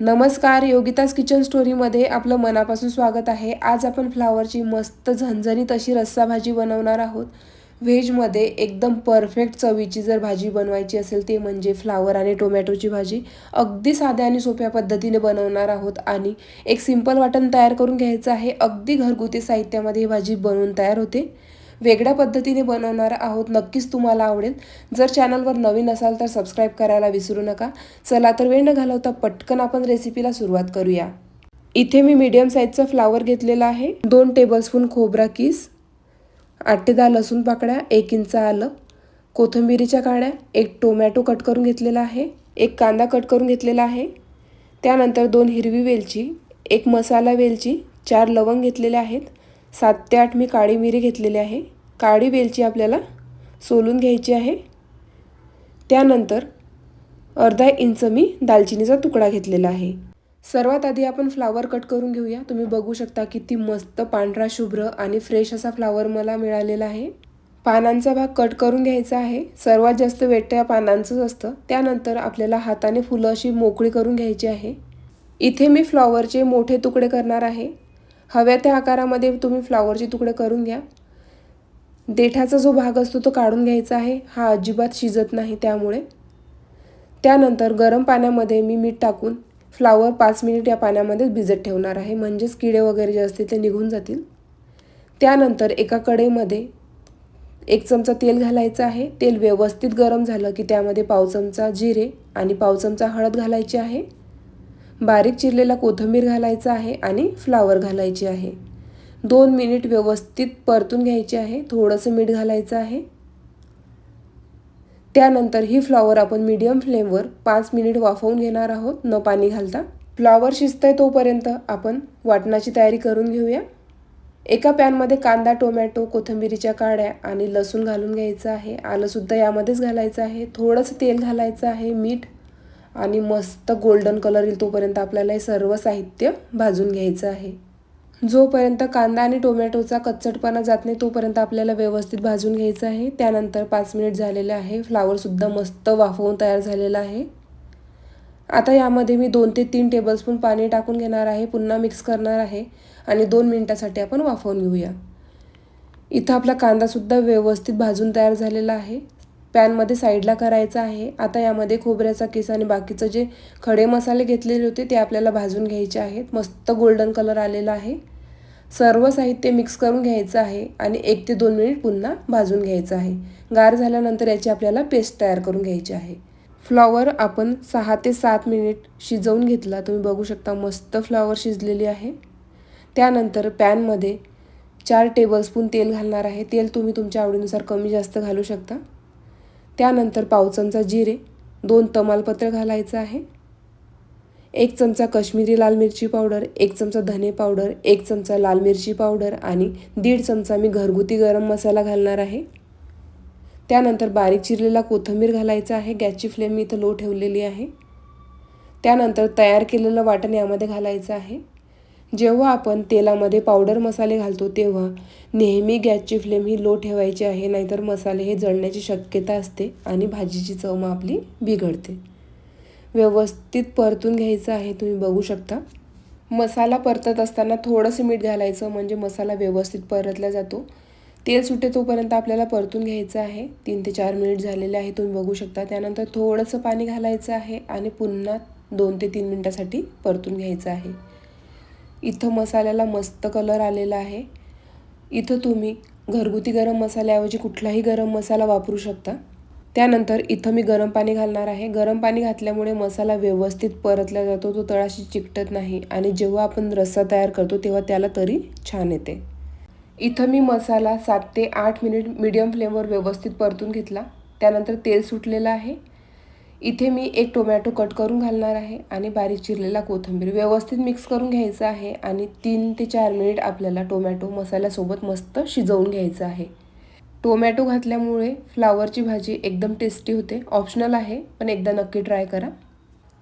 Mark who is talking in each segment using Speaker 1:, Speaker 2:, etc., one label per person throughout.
Speaker 1: नमस्कार योगिताज किचन स्टोरीमध्ये आपलं मनापासून स्वागत आहे. आज आपण फ्लावरची मस्त झणझणीत अशी रस्सा भाजी बनवणार आहोत. व्हेजमध्ये एकदम परफेक्ट चवीची जर भाजी बनवायची असेल ते म्हणजे फ्लावर आणि टोमॅटोची भाजी. अगदी साध्या आणि सोप्या पद्धतीने बनवणार आहोत आणि एक सिंपल वाटण तयार करून घ्यायचं आहे. अगदी घरगुती साहित्यामध्ये ही भाजी बनवून तयार होते. वेगळ्या पद्धतीने बनवणार आहोत नक्कीच तुम्हाला आवडेल. जर चॅनलवर नवीन असाल तर सबस्क्राईब करायला विसरू नका. चला तर वेळ न घालवता पटकन आपण रेसिपीला सुरुवात करूया. इथे मी मीडियम साईजचा फ्लावर घेतलेला आहे. दोन टेबलस्पून खोबरा किस आठ ते दहा लसूण पाकळ्या एक इंच आलं कोथिंबिरीच्या काड्या एक टोमॅटो कट करून घेतलेला आहे एक कांदा कट करून घेतलेला आहे. त्यानंतर दोन हिरवी वेलची एक मसाला वेलची चार लवंग घेतलेले आहेत. सात ते आठ मी काळी मिरी घेतलेली आहे. काळी वेलची आपल्याला सोलून घ्यायची आहे. त्यानंतर अर्धा इंच मी दालचिनीचा तुकडा घेतलेला आहे. सर्वात आधी आपण फ्लावर कट करून घेऊया. तुम्ही बघू शकता किती मस्त पांढरा शुभ्र आणि फ्रेश असा फ्लावर मला मिळालेला आहे. पानांचा भाग कट करून घ्यायचा आहे. सर्वात जास्त वेट या पानांचंच असतं. त्यानंतर आपल्याला हाताने फुलं अशी मोकळी करून घ्यायची आहे. इथे मी फ्लॉवरचे मोठे तुकडे करणार आहे. हव्या त्या आकारामध्ये तुम्ही फ्लावरचे तुकडे करून घ्या. देठाचा जो भाग असतो तो काढून घ्यायचा आहे. हा अजिबात शिजत नाही त्यामुळे. त्यानंतर गरम पाण्यामध्ये मी मीठ टाकून फ्लावर पाच मिनिट या पाण्यामध्ये भिजत ठेवणार आहे. म्हणजेच किडे वगैरे जे असतील ते निघून जातील. त्यानंतर एका कडेमध्ये एक चमचा तेल घालायचं आहे. तेल व्यवस्थित गरम झालं की त्यामध्ये पाव चमचा जिरे आणि पाव चमचा हळद घालायची आहे. बारीक चिरलेला कोथिंबीर घालायचा आहे आणि फ्लावर घालायची आहे. दोन मिनिट व्यवस्थित परतून घ्यायची आहे. थोडंसं मीठ घालायचं आहे. त्यानंतर ही फ्लॉवर आपण मीडियम फ्लेमवर पाच मिनिट वाफवून घेणार आहोत. न पाणी घालता. फ्लॉवर शिजतंय तोपर्यंत आपण वाटणाची तयारी करून घेऊया. एका पॅनमध्ये कांदा टोमॅटो कोथिंबिरीच्या काड्या आणि लसूण घालून घ्यायचं आहे. आलंसुद्धा यामध्येच घालायचं आहे. थोडंसं तेल घालायचं आहे. मीठ आणि मस्त गोल्डन कलर येईल तोपर्यंत आपल्याला हे सर्व साहित्य भाजून घ्यायचं आहे. जोपर्यंत कांदा आणि टोमॅटोचा कच्चटपणा जात नाही तोपर्यंत आपल्याला व्यवस्थित भाजून घ्यायचं आहे. त्यानंतर पाच मिनिट झालेले आहे. फ्लावरसुद्धा मस्त वाफवून तयार झालेला आहे. आता यामध्ये मी दोन ते तीन टेबलस्पून पाणी टाकून घेणार आहे. पुन्हा मिक्स करणार आहे. आणि दोन मिनटासाठी आपण वाफवून घेऊया. इथं आपला कांदासुद्धा व्यवस्थित भाजून तयार झालेला आहे. पॅनमध्ये साईडला करायचं आहे. आता यामध्ये खोबऱ्याचा किस आणि बाकीचं जे खडे मसाले घेतलेले होते ते आपल्याला भाजून घ्यायचे आहेत. मस्त गोल्डन कलर आलेला आहे. सर्व साहित्य मिक्स करून घ्यायचं आहे आणि एक ते दोन मिनिट पुन्हा भाजून घ्यायचं आहे. गार झाल्यानंतर याची आपल्याला पेस्ट तयार करून घ्यायची आहे. फ्लॉवर आपण सहा ते सात मिनिट शिजवून घेतला. तुम्ही बघू शकता मस्त फ्लॉवर शिजलेली आहे. त्यानंतर पॅनमध्ये चार टेबलस्पून तेल घालणार आहे. तेल तुम्ही तुमच्या आवडीनुसार कमी जास्त घालू शकता. त्यानंतर पाव चमचा जिरे दोन तमालपत्र घालायचं आहे. एक चमचा कश्मीरी लाल मिरची पावडर एक चमचा धने पावडर एक चमचा लाल मिरची पावडर आणि दीड चमचा मी घरगुती गरम मसाला घालणार आहे. त्यानंतर बारीक चिरलेला कोथिंबीर घालायचा आहे गॅसची फ्लेम मी इथं लो ठेवलेली आहे. त्यानंतर तयार केलेलं वाटण यामध्ये घालायचं आहे. जेव्हा आपण तेलामध्ये पावडर मसाले घालतो तेव्हा नेहमी गॅसची फ्लेम ही लो ठेवायची आहे नाहीतर मसाले हे जळण्याची शक्यता असते आणि भाजीची चव मग आपली बिघडते. व्यवस्थित परतून घ्यायचं आहे तुम्ही बघू शकता. मसाला परतत असताना थोडंसं मीठ घालायचं म्हणजे मसाला व्यवस्थित परतला जातो. तेल सुटे तोपर्यंत आपल्याला परतून घ्यायचं आहे. तीन ते चार मिनिट झालेले आहे तुम्ही बघू शकता. त्यानंतर थोडंसं पाणी घालायचं आहे आणि पुन्हा दोन ते तीन मिनटासाठी परतून घ्यायचं आहे. इथं मसाल्याला मस्त कलर आलेला आहे. इथं तुम्ही घरगुती गरम मसाल्याऐवजी कुठलाही गरम मसाला वापरू शकता. त्यानंतर इथं मी गरम पाणी घालणार आहे. गरम पाणी घातल्यामुळे मसाला व्यवस्थित परतला जातो. तो तळाशी चिकटत नाही आणि जेव्हा आपण रस्सा तयार करतो तेव्हा त्याला तरी छान येते. इथं मी मसाला सात ते आठ मिनिट मीडियम फ्लेमवर व्यवस्थित परतून घेतला. त्यानंतर तेल सुटलेलं आहे. इथे मी एक टोमॅटो कट करून घालणार आहे आणि बारीक चिरलेला कोथिंबीर व्यवस्थित मिक्स करून घ्यायचं आहे आणि तीन ते चार मिनिट आपल्याला टोमॅटो मसाल्यासोबत मस्त शिजवून घ्यायचं आहे. टोमॅटो घातल्यामुळे फ्लावरची भाजी एकदम टेस्टी होते. ऑप्शनल आहे पण एकदा नक्की ट्राय करा.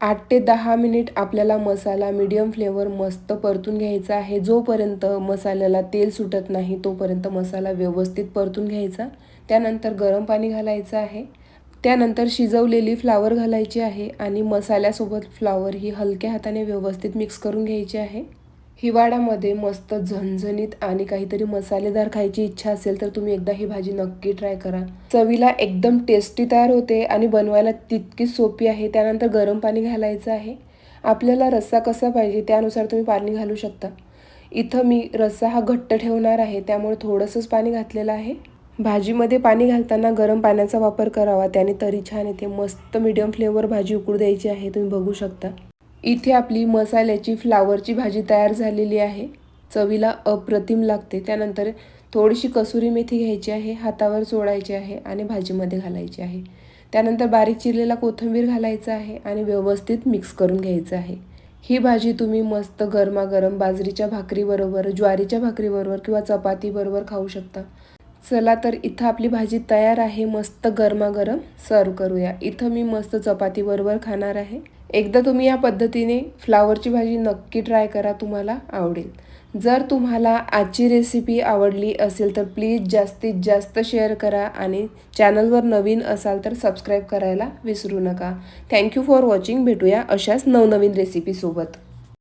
Speaker 1: आठ ते दहा मिनिट आपल्याला मसाला मीडियम फ्लेवर मस्त परतून घ्यायचा आहे. जोपर्यंत मसाल्याला तेल सुटत नाही तोपर्यंत मसाला व्यवस्थित परतून घ्यायचा. त्यानंतर गरम पाणी घालायचं आहे. त्यानंतर शिजवलेली फ्लावर घालायची आहे आणि मसाल्यासोबत फ्लावर ही हलक्या हाताने व्यवस्थित मिक्स करून घ्यायची आहे. हिवाळ्यामध्ये मस्त झणझणीत आणि काहीतरी मसालेदार खायची इच्छा असेल तर तुम्ही एकदा ही भाजी नक्की ट्राय करा. चवीला एकदम टेस्टी तयार होते आणि बनवायला तितकीच सोपी आहे त्यानंतर गरम पाणी घालायचं आहे. आपल्याला रस्सा कसा पाहिजे त्यानुसार तुम्ही पाणी घालू शकता. इथं मी रस्सा हा घट्ट ठेवणार आहे त्यामुळे थोडंसंच पाणी घातलेलं आहे. भाजीमध्ये पाणी घालताना गरम पाण्याचा वापर करावा. त्याने तरी छान येते. मस्त मीडियम फ्लेवर भाजी उकळू द्यायची आहे. तुम्ही बघू शकता. इथे आपली मसाल्याची फ्लावरची भाजी तयार झालेली आहे. चवीला अप्रतिम लागते. त्यानंतर थोडीशी कसुरी मेथी घ्यायची आहे. हातावर चोळायची आहे आणि भाजीमध्ये घालायची आहे. त्यानंतर बारीक चिरलेला कोथिंबीर घालायचा आहे आणि व्यवस्थित मिक्स करून घ्यायचं आहे. ही भाजी तुम्ही मस्त गरमागरम बाजरीच्या भाकरीबरोबर ज्वारीच्या भाकरीबरोबर किंवा चपातीबरोबर खाऊ शकता. चला तर इथं आपली भाजी तयार आहे. मस्त गरमागरम सर्व करूया. इथं मी मस्त चपातीबरोबर खाणार आहे. एकदा तुम्ही या पद्धतीने फ्लावरची भाजी नक्की ट्राय करा तुम्हाला आवडेल. जर तुम्हाला आजची रेसिपी आवडली असेल तर प्लीज जास्तीत जास्त शेअर करा आणि चॅनलवर नवीन असाल तर सबस्क्राईब करायला विसरू नका. Thank you for watching. भेटूया अशाच नवनवीन रेसिपीसोबत